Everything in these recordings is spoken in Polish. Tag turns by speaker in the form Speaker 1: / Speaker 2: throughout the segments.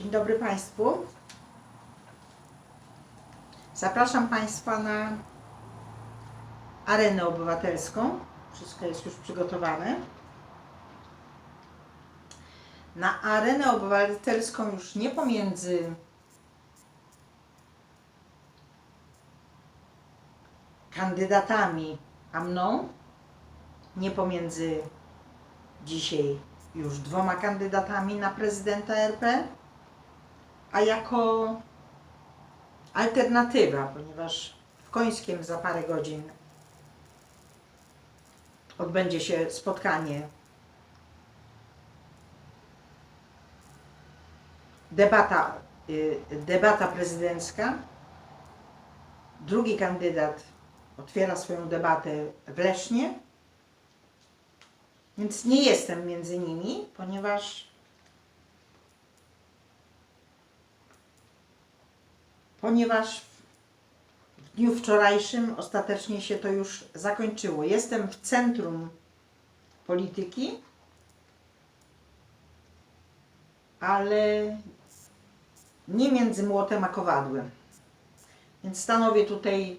Speaker 1: Dzień dobry Państwu. Zapraszam Państwa na arenę obywatelską. Wszystko jest już przygotowane. Na arenę obywatelską już nie pomiędzy kandydatami a mną, nie pomiędzy dzisiaj już dwoma kandydatami na prezydenta RP, a jako alternatywa, ponieważ w Końskiem za parę godzin odbędzie się spotkanie, debata, y, debata prezydencka. Drugi kandydat otwiera swoją debatę w Lesznie. Więc nie jestem między nimi, ponieważ ponieważ w dniu wczorajszym ostatecznie się to już zakończyło. Jestem w centrum polityki, ale nie między młotem a kowadłem. Więc stanowię tutaj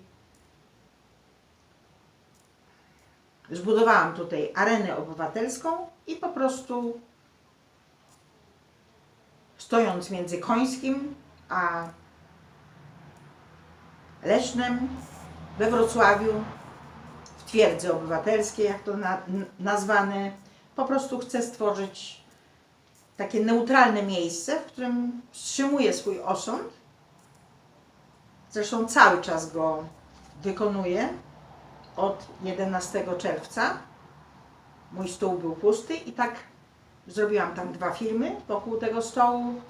Speaker 1: zbudowałam tutaj arenę obywatelską i po prostu stojąc między Końskim a Lesznem we Wrocławiu w twierdzy obywatelskiej, jak to na, nazwane, po prostu chcę stworzyć takie neutralne miejsce, w którym wstrzymuję swój osąd. Zresztą cały czas go wykonuję od 11 czerwca. Mój stół był pusty i tak zrobiłam tam dwa filmy wokół tego stołu,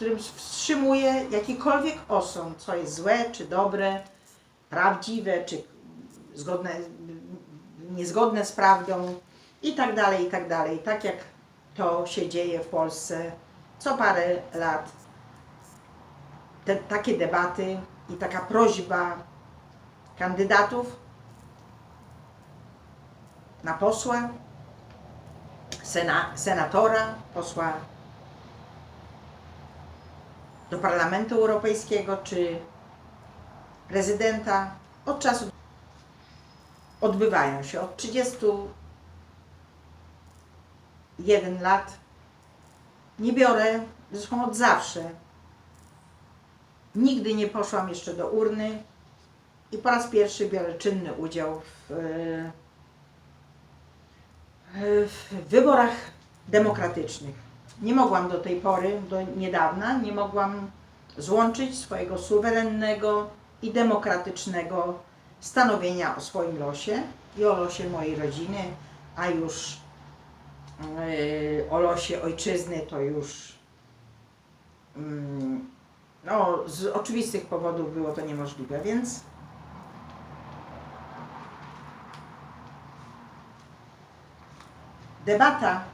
Speaker 1: którym wstrzymuję jakikolwiek osąd, co jest złe czy dobre, prawdziwe czy zgodne, niezgodne z prawdą i tak dalej, i tak dalej. Tak jak to się dzieje w Polsce co parę lat. Te, takie debaty i taka prośba kandydatów na posła, sena, senatora, posła do Parlamentu Europejskiego czy prezydenta od czasu odbywają się od 31 lat. Nie biorę, zresztą od zawsze. Nigdy nie poszłam jeszcze do urny i po raz pierwszy biorę czynny udział w, w wyborach demokratycznych. Nie mogłam do tej pory, do niedawna, nie mogłam złączyć swojego suwerennego i demokratycznego stanowienia o swoim losie i o losie mojej rodziny, a już yy, o losie ojczyzny to już mm, no, z oczywistych powodów było to niemożliwe, więc debata,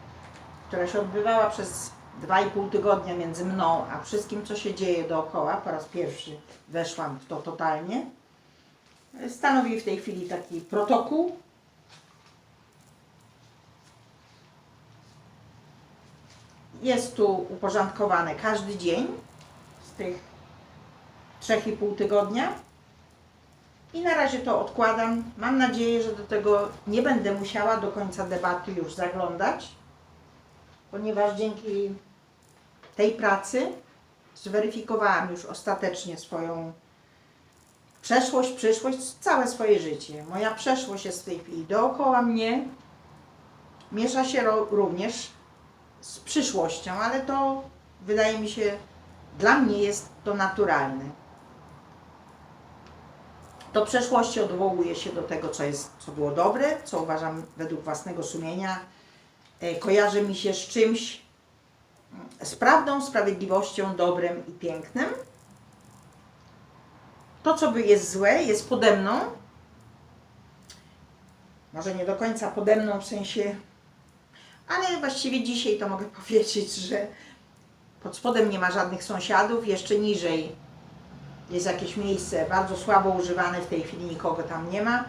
Speaker 1: która się odbywała przez dwa i pół tygodnia między mną a wszystkim, co się dzieje dookoła, po raz pierwszy weszłam w to totalnie, stanowi w tej chwili taki protokół. Jest tu uporządkowane każdy dzień z tych trzech i pół tygodnia. I na razie to odkładam. Mam nadzieję, że do tego nie będę musiała do końca debaty już zaglądać, ponieważ dzięki tej pracy zweryfikowałam już ostatecznie swoją przeszłość, przyszłość, całe swoje życie. Moja przeszłość jest w tej chwili dookoła mnie, miesza się również z przyszłością, ale to wydaje mi się, dla mnie jest to naturalne. Do przeszłości odwołuję się do tego, co jest, co było dobre, co uważam według własnego sumienia, kojarzy mi się z czymś, z prawdą, sprawiedliwością, dobrem i pięknem. To, co by jest złe, jest pode mną. Może nie do końca pode mną w sensie, ale właściwie dzisiaj to mogę powiedzieć, że pod spodem nie ma żadnych sąsiadów, jeszcze niżej jest jakieś miejsce bardzo słabo używane, w tej chwili nikogo tam nie ma.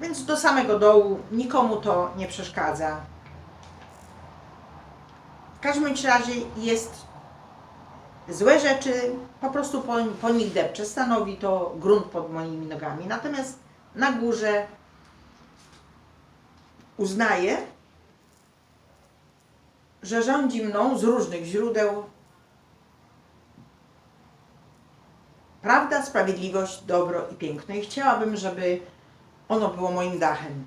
Speaker 1: Więc do samego dołu nikomu to nie przeszkadza. W każdym razie jest złe rzeczy po prostu po, po nich depczę. Stanowi to grunt pod moimi nogami. Natomiast na górze uznaję, że rządzi mną z różnych źródeł prawda, sprawiedliwość, dobro i piękno. I chciałabym, żeby ono było moim dachem.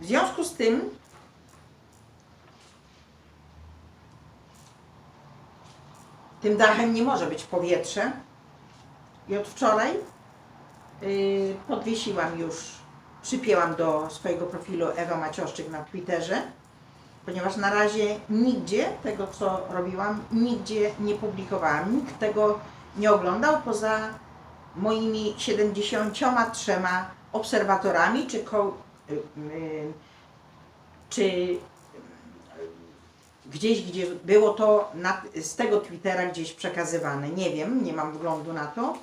Speaker 1: W związku z tym tym dachem nie może być powietrze. I od wczoraj yy, podwiesiłam już, przypięłam do swojego profilu Ewa Macioszczyk na Twitterze, ponieważ na razie nigdzie tego, co robiłam, nigdzie nie publikowałam. Nikt tego nie oglądał poza moimi 73 obserwatorami, czy, ko, y, y, czy gdzieś, gdzie było to na, z tego Twittera gdzieś przekazywane. Nie wiem, nie mam wglądu na to.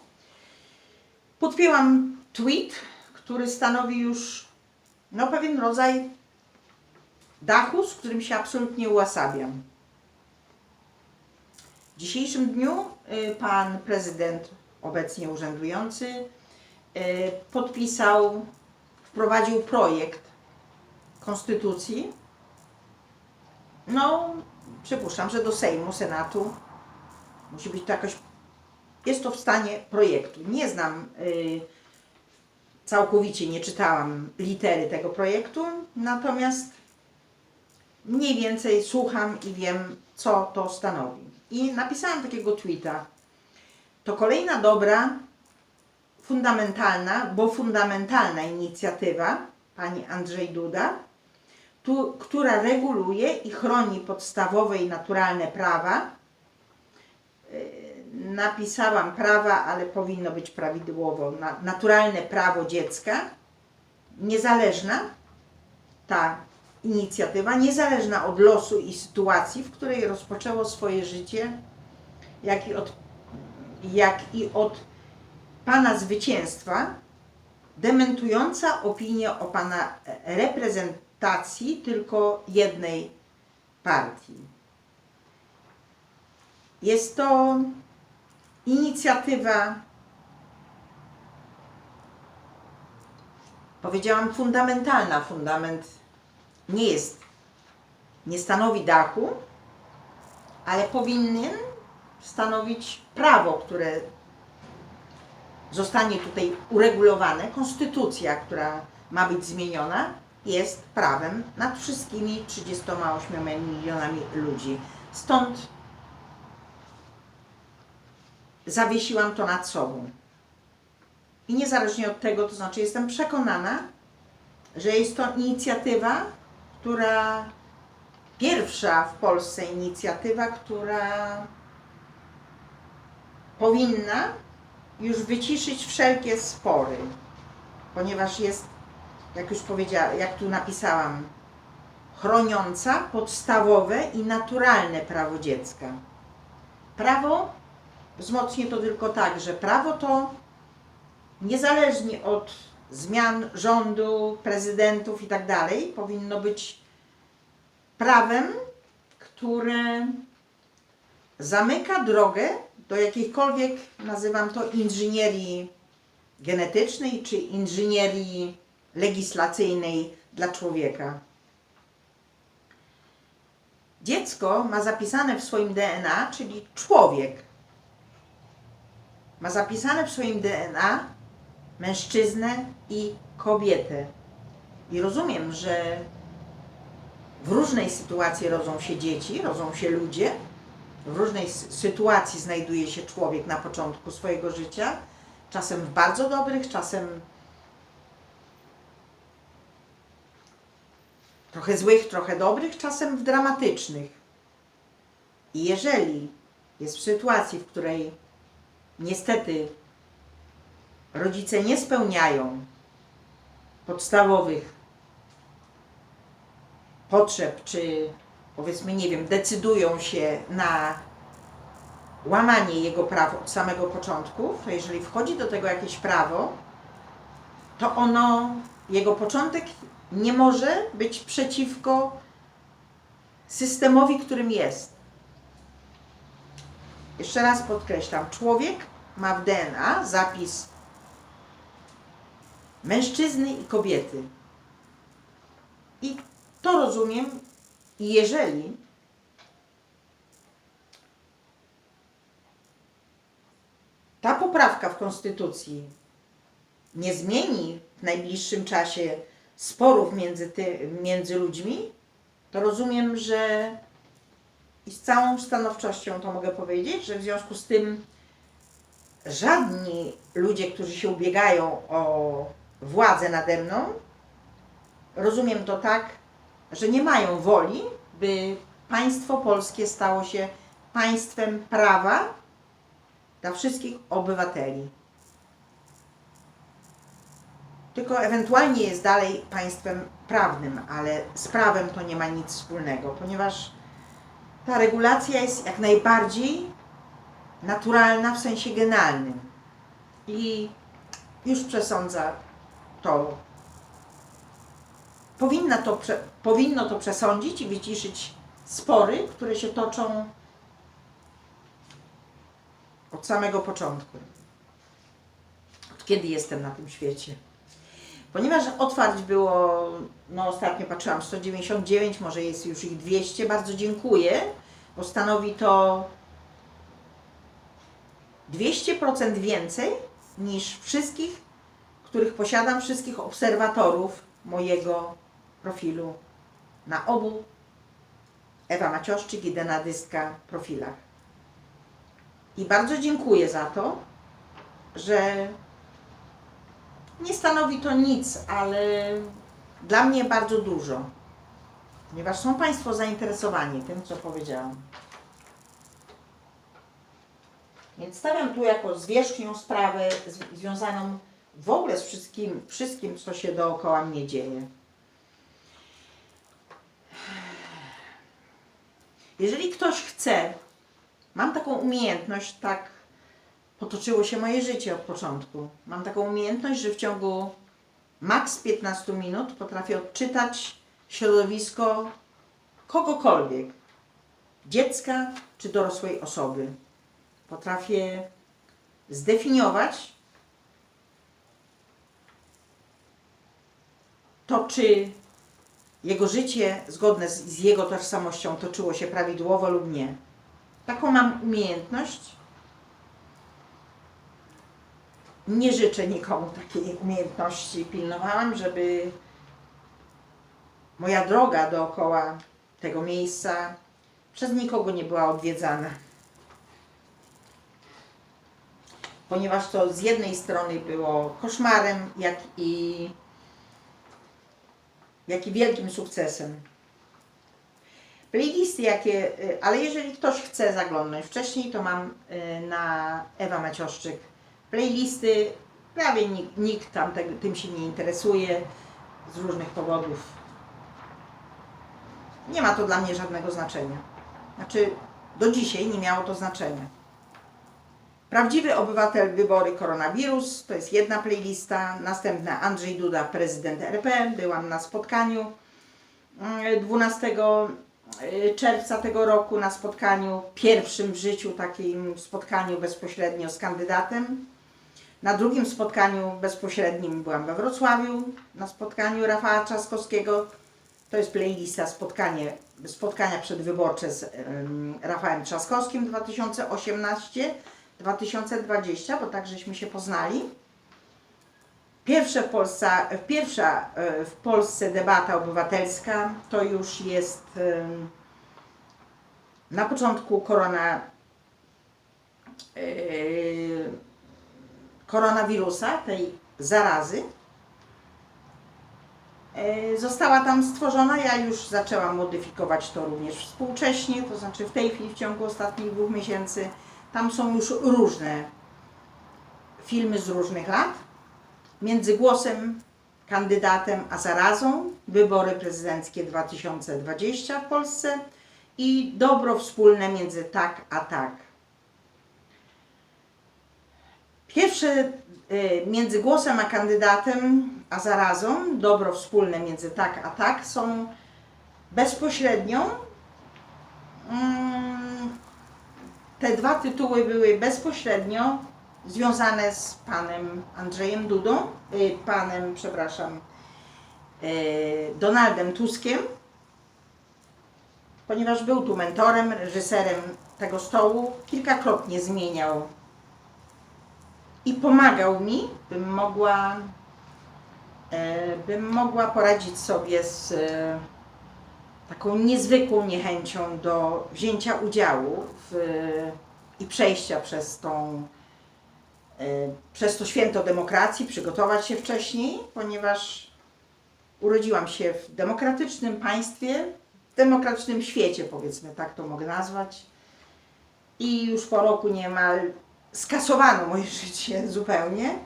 Speaker 1: Podpięłam tweet, który stanowi już no, pewien rodzaj dachu, z którym się absolutnie ułasabiam. W dzisiejszym dniu y, pan prezydent, obecnie urzędujący, y, podpisał, wprowadził projekt konstytucji. No, przypuszczam, że do Sejmu, Senatu musi być to jakoś. Jest to w stanie projektu. Nie znam y, całkowicie, nie czytałam litery tego projektu, natomiast mniej więcej słucham i wiem, co to stanowi. I napisałam takiego tweeta. To kolejna dobra, fundamentalna, bo fundamentalna inicjatywa pani Andrzej Duda, tu, która reguluje i chroni podstawowe i naturalne prawa. Yy, Napisałam prawa, ale powinno być prawidłowo. Na, naturalne prawo dziecka, niezależna ta inicjatywa, niezależna od losu i sytuacji, w której rozpoczęło swoje życie, jak i od, jak i od Pana zwycięstwa, dementująca opinię o Pana reprezentacji tylko jednej partii. Jest to inicjatywa, powiedziałam, fundamentalna. Fundament nie jest, nie stanowi dachu, ale powinien stanowić prawo, które zostanie tutaj uregulowane. Konstytucja, która ma być zmieniona, jest prawem nad wszystkimi 38 milionami ludzi. Stąd zawiesiłam to nad sobą. I niezależnie od tego, to znaczy jestem przekonana, że jest to inicjatywa, która pierwsza w Polsce inicjatywa, która powinna już wyciszyć wszelkie spory, ponieważ jest, jak już powiedziałam, jak tu napisałam, chroniąca podstawowe i naturalne prawo dziecka. Prawo wzmocnię to tylko tak, że prawo to niezależnie od zmian rządu, prezydentów i tak dalej, powinno być prawem, które zamyka drogę do jakiejkolwiek, nazywam to inżynierii genetycznej czy inżynierii legislacyjnej dla człowieka. Dziecko ma zapisane w swoim DNA, czyli człowiek, ma zapisane w swoim DNA mężczyznę i kobietę. I rozumiem, że w różnej sytuacji rodzą się dzieci, rodzą się ludzie, w różnej sytuacji znajduje się człowiek na początku swojego życia, czasem w bardzo dobrych, czasem trochę złych, trochę dobrych, czasem w dramatycznych. I jeżeli jest w sytuacji, w której niestety rodzice nie spełniają podstawowych potrzeb, czy powiedzmy, nie wiem, decydują się na łamanie jego praw od samego początku, to jeżeli wchodzi do tego jakieś prawo, to ono, jego początek nie może być przeciwko systemowi, którym jest. Jeszcze raz podkreślam, człowiek ma w DNA zapis mężczyzny i kobiety. I to rozumiem, i jeżeli ta poprawka w Konstytucji nie zmieni w najbliższym czasie sporów między, ty, między ludźmi, to rozumiem, że i z całą stanowczością to mogę powiedzieć, że w związku z tym żadni ludzie, którzy się ubiegają o władzę nade mną, rozumiem to tak, że nie mają woli, by państwo polskie stało się państwem prawa dla wszystkich obywateli. Tylko ewentualnie jest dalej państwem prawnym, ale z prawem to nie ma nic wspólnego, ponieważ ta regulacja jest jak najbardziej naturalna w sensie generalnym. I już przesądza to. Powinna to powinno to przesądzić i wyciszyć spory, które się toczą od samego początku. Od kiedy jestem na tym świecie. Ponieważ otwarć było, no ostatnio patrzyłam, 199, może jest już ich 200, bardzo dziękuję, bo stanowi to 200% więcej niż wszystkich, których posiadam, wszystkich obserwatorów mojego profilu na obu Ewa Macioszczyk i Dena Dystka profilach. I bardzo dziękuję za to, że nie stanowi to nic, ale dla mnie bardzo dużo, ponieważ są Państwo zainteresowani tym, co powiedziałam. Więc stawiam tu jako zwierzchnią sprawę związaną w ogóle z wszystkim, wszystkim, co się dookoła mnie dzieje. Jeżeli ktoś chce, mam taką umiejętność, tak potoczyło się moje życie od początku. Mam taką umiejętność, że w ciągu maks 15 minut potrafię odczytać środowisko kogokolwiek, dziecka czy dorosłej osoby. Potrafię zdefiniować to, czy jego życie zgodne z, z jego tożsamością toczyło się prawidłowo lub nie. Taką mam umiejętność. Nie życzę nikomu takiej umiejętności. Pilnowałam, żeby moja droga dookoła tego miejsca przez nikogo nie była odwiedzana. Ponieważ to z jednej strony było koszmarem, jak i, jak i wielkim sukcesem. Playlisty jakie, y, ale jeżeli ktoś chce zaglądnąć wcześniej, to mam y, na Ewa Macioszczyk playlisty. Prawie nikt, nikt tam te, tym się nie interesuje z różnych powodów. Nie ma to dla mnie żadnego znaczenia. Znaczy, do dzisiaj nie miało to znaczenia. Prawdziwy obywatel wybory koronawirus to jest jedna playlista. Następna Andrzej Duda, prezydent RP. Byłam na spotkaniu mm, 12 y, czerwca tego roku na spotkaniu, pierwszym w życiu takim spotkaniu bezpośrednio z kandydatem. Na drugim spotkaniu bezpośrednim byłam we Wrocławiu, na spotkaniu Rafała Trzaskowskiego. To jest playlista spotkanie, spotkania przedwyborcze z em, Rafałem Trzaskowskim 2018-2020, bo tak żeśmy się poznali. Pierwsze w Polsce, pierwsza e, w Polsce debata obywatelska to już jest na początku korona, e, koronawirusa, tej zarazy. E, Została tam stworzona, ja już zaczęłam modyfikować to również współcześnie, to znaczy w tej chwili w ciągu ostatnich dwóch miesięcy tam są już różne filmy z różnych lat. Między głosem, kandydatem a zarazą wybory prezydenckie 2020 w Polsce i dobro wspólne między tak a tak. Pierwsze y, między głosem a kandydatem a zarazą, dobro wspólne między tak a tak są bezpośrednią Mm, Te dwa tytuły były bezpośrednio związane z panem Andrzejem Dudą, y, panem, przepraszam, y, Donaldem Tuskiem, ponieważ był tu mentorem, reżyserem tego stołu, kilkakrotnie zmieniał i pomagał mi, bym mogła, e, bym mogła poradzić sobie z taką niezwykłą niechęcią do wzięcia udziału i przejścia przez tą e, przez to święto demokracji, przygotować się wcześniej, ponieważ urodziłam się w demokratycznym państwie, w demokratycznym świecie, powiedzmy, tak to mogę nazwać. I już po roku niemal skasowano moje życie zupełnie.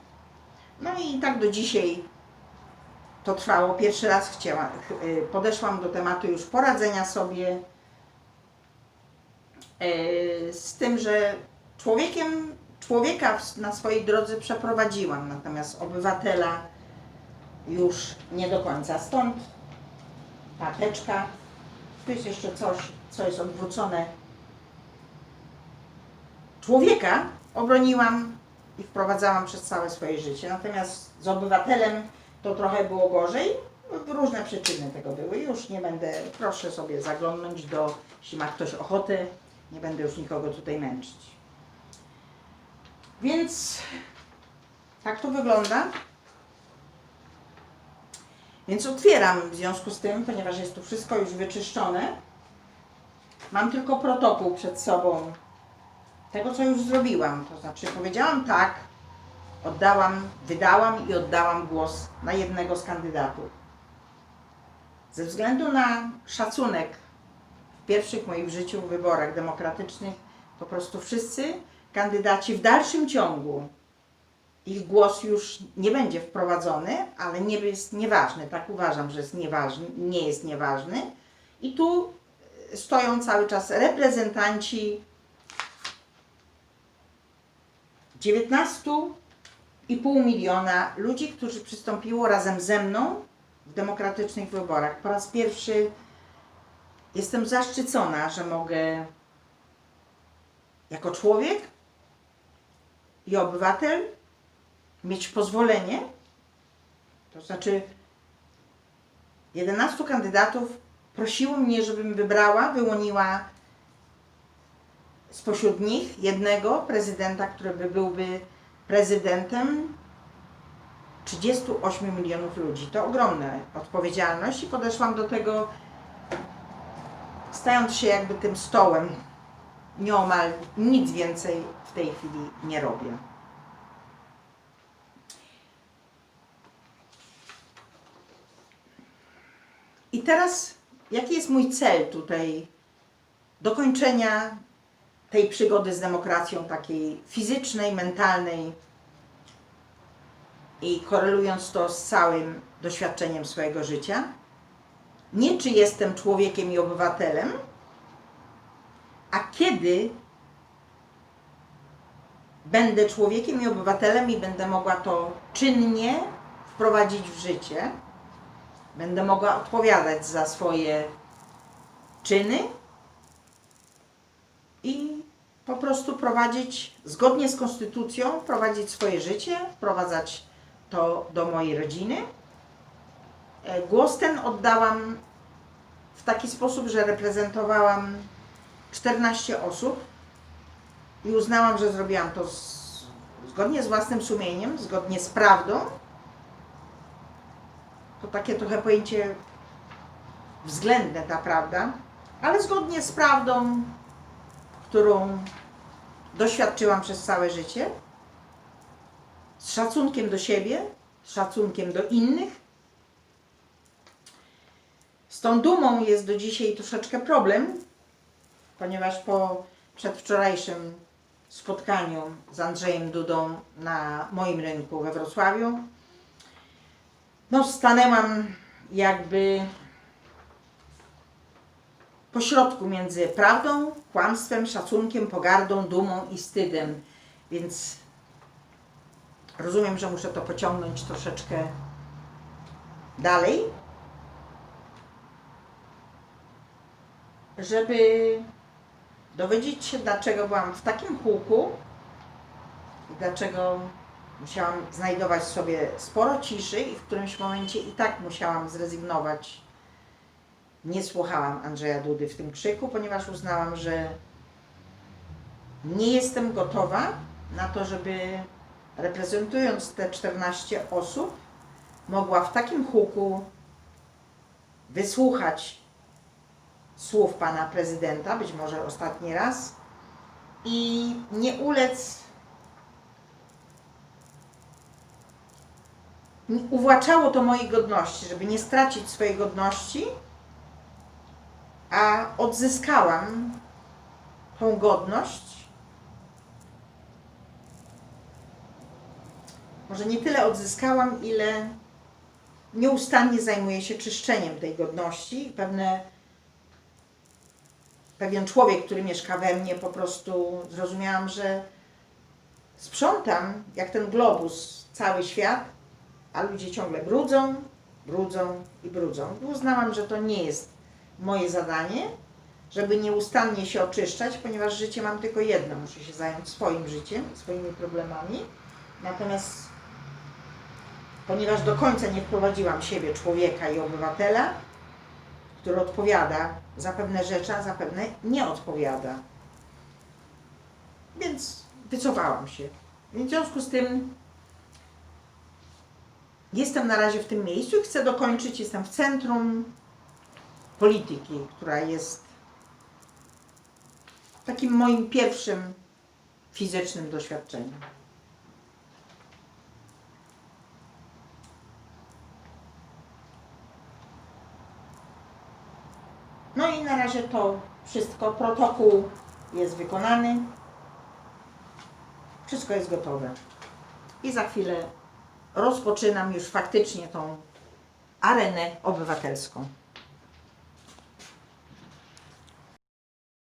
Speaker 1: No i tak do dzisiaj to trwało. Pierwszy raz chciałam, ch- y, podeszłam do tematu już poradzenia sobie y, z tym, że człowiekiem, człowieka na swojej drodze przeprowadziłam, natomiast obywatela już nie do końca. Stąd ta teczka. Tu jest jeszcze coś, co jest odwrócone. Człowieka obroniłam i wprowadzałam przez całe swoje życie. Natomiast z obywatelem to trochę było gorzej. Różne przyczyny tego były. Już nie będę, proszę sobie zaglądnąć do, jeśli ma ktoś ochotę, nie będę już nikogo tutaj męczyć. Więc tak to wygląda. Więc otwieram w związku z tym, ponieważ jest tu wszystko już wyczyszczone. Mam tylko protokół przed sobą tego, co już zrobiłam. To znaczy powiedziałam tak, oddałam, wydałam i oddałam głos na jednego z kandydatów. Ze względu na szacunek pierwszych moich w życiu wyborach demokratycznych, po prostu wszyscy kandydaci w dalszym ciągu ich głos już nie będzie wprowadzony, ale nie jest nieważny. Tak uważam, że jest nieważny, nie jest nieważny. I tu e, stoją cały czas reprezentanci 19,5 miliona ludzi, którzy przystąpiło razem ze mną w demokratycznych wyborach. Po raz pierwszy jestem zaszczycona, że mogę jako człowiek i obywatel mieć pozwolenie, to znaczy 11 kandydatów prosiło mnie, żebym wybrała, wyłoniła spośród nich jednego prezydenta, który by byłby prezydentem 38 milionów ludzi. To ogromna odpowiedzialność i podeszłam do tego stając się jakby tym stołem. Nieomal nic więcej w tej chwili nie robię. I teraz, jaki jest mój cel tutaj dokończenia tej przygody z demokracją, takiej fizycznej, mentalnej i korelując to z całym doświadczeniem swojego życia? Nie czy jestem człowiekiem i obywatelem, a kiedy będę człowiekiem i obywatelem i będę mogła to czynnie wprowadzić w życie, będę mogła odpowiadać za swoje czyny i po prostu prowadzić zgodnie z konstytucją, prowadzić swoje życie, wprowadzać to do mojej rodziny. E, Głos ten oddałam w taki sposób, że reprezentowałam 14 osób i uznałam, że zrobiłam to z, zgodnie z własnym sumieniem, zgodnie z prawdą. To takie trochę pojęcie względne ta prawda, ale zgodnie z prawdą, którą doświadczyłam przez całe życie, z szacunkiem do siebie, z szacunkiem do innych. Z tą dumą jest do dzisiaj troszeczkę problem, ponieważ po przedwczorajszym spotkaniu z Andrzejem Dudą na moim rynku we Wrocławiu, no stanęłam jakby pośrodku między prawdą, kłamstwem, szacunkiem, pogardą, dumą i wstydem. Więc rozumiem, że muszę to pociągnąć troszeczkę dalej, żeby dowiedzieć się, dlaczego byłam w takim huku i dlaczego musiałam znajdować sobie sporo ciszy i w którymś momencie i tak musiałam zrezygnować. Nie słuchałam Andrzeja Dudy w tym krzyku, ponieważ uznałam, że nie jestem gotowa na to, żeby reprezentując te 14 osób, mogła w takim huku wysłuchać słów pana prezydenta, być może ostatni raz, i nie ulec. Uwłaczało to mojej godności, żeby nie stracić swojej godności, a odzyskałam tą godność. Może nie tyle odzyskałam, ile nieustannie zajmuję się czyszczeniem tej godności. Pewne, pewien człowiek, który mieszka we mnie, po prostu zrozumiałam, że sprzątam jak ten globus cały świat, a ludzie ciągle brudzą, brudzą i brudzą. Uznałam, że to nie jest moje zadanie, żeby nieustannie się oczyszczać, ponieważ życie mam tylko jedno. Muszę się zająć swoim życiem, swoimi problemami. Natomiast ponieważ do końca nie wprowadziłam siebie, człowieka i obywatela, który odpowiada za pewne rzeczy, a za pewne nie odpowiada. Więc wycofałam się. W związku z tym jestem na razie w tym miejscu i chcę dokończyć. Jestem w centrum polityki, która jest takim moim pierwszym fizycznym doświadczeniem. No i na razie to wszystko. Protokół jest wykonany. Wszystko jest gotowe. I za chwilę rozpoczynam już faktycznie tą arenę obywatelską.